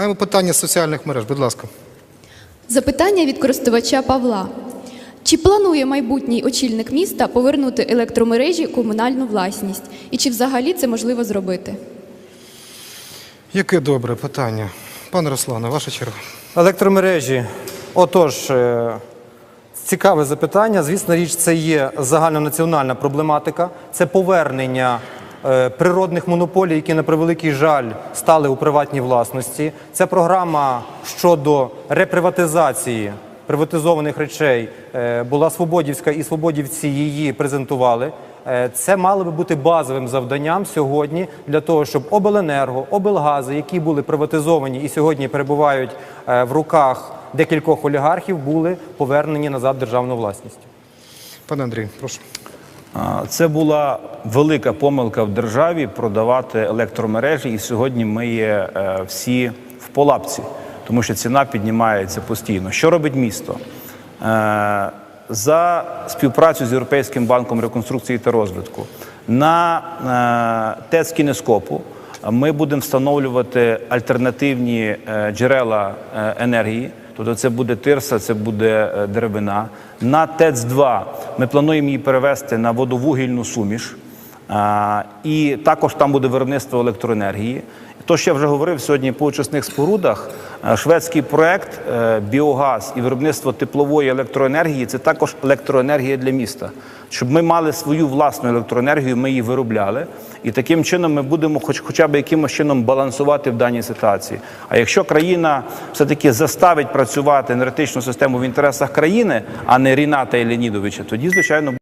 Маємо питання з соціальних мереж, будь ласка. Запитання від користувача Павла. Чи планує майбутній очільник міста повернути електромережі у комунальну власність? І чи взагалі це можливо зробити? Яке добре питання. Пане Руслане, ваша черга. Електромережі. Отож, е, цікаве запитання. Звісно, річ, це є загальнонаціональна проблематика. Це повернення природних монополій, які на превеликий жаль стали у приватній власності. Це програма щодо реприватизації приватизованих речей е, була Свободівська, і свободівці її презентували. Е, Це мало би бути базовим завданням сьогодні для того, щоб обленерго, облгази, які були приватизовані і сьогодні перебувають е, в руках декількох олігархів, були повернені назад державну власність. Пане Андрій, прошу. Це була велика помилка в державі продавати електромережі, і сьогодні ми є е, всі в полапці, тому що ціна піднімається постійно. Що робить місто? Е, За співпрацю з Європейським банком реконструкції та розвитку на е, ТЕЦ Кінескопу ми будемо встановлювати альтернативні джерела енергії. Тобто це буде тирса, це буде деревина. На ТЕЦ-2 ми плануємо її перевести на водовугільну суміш. І також там буде виробництво електроенергії. То, що я вже говорив сьогодні по очисних спорудах, шведський проект е, біогаз і виробництво теплової електроенергії це також електроенергія для міста. Щоб ми мали свою власну електроенергію, ми її виробляли, і таким чином ми будемо, хоч хоча б якимось чином балансувати в даній ситуації. А якщо країна все таки заставить працювати енергетичну систему в інтересах країни, а не Ріната і Леонідовича, тоді звичайно.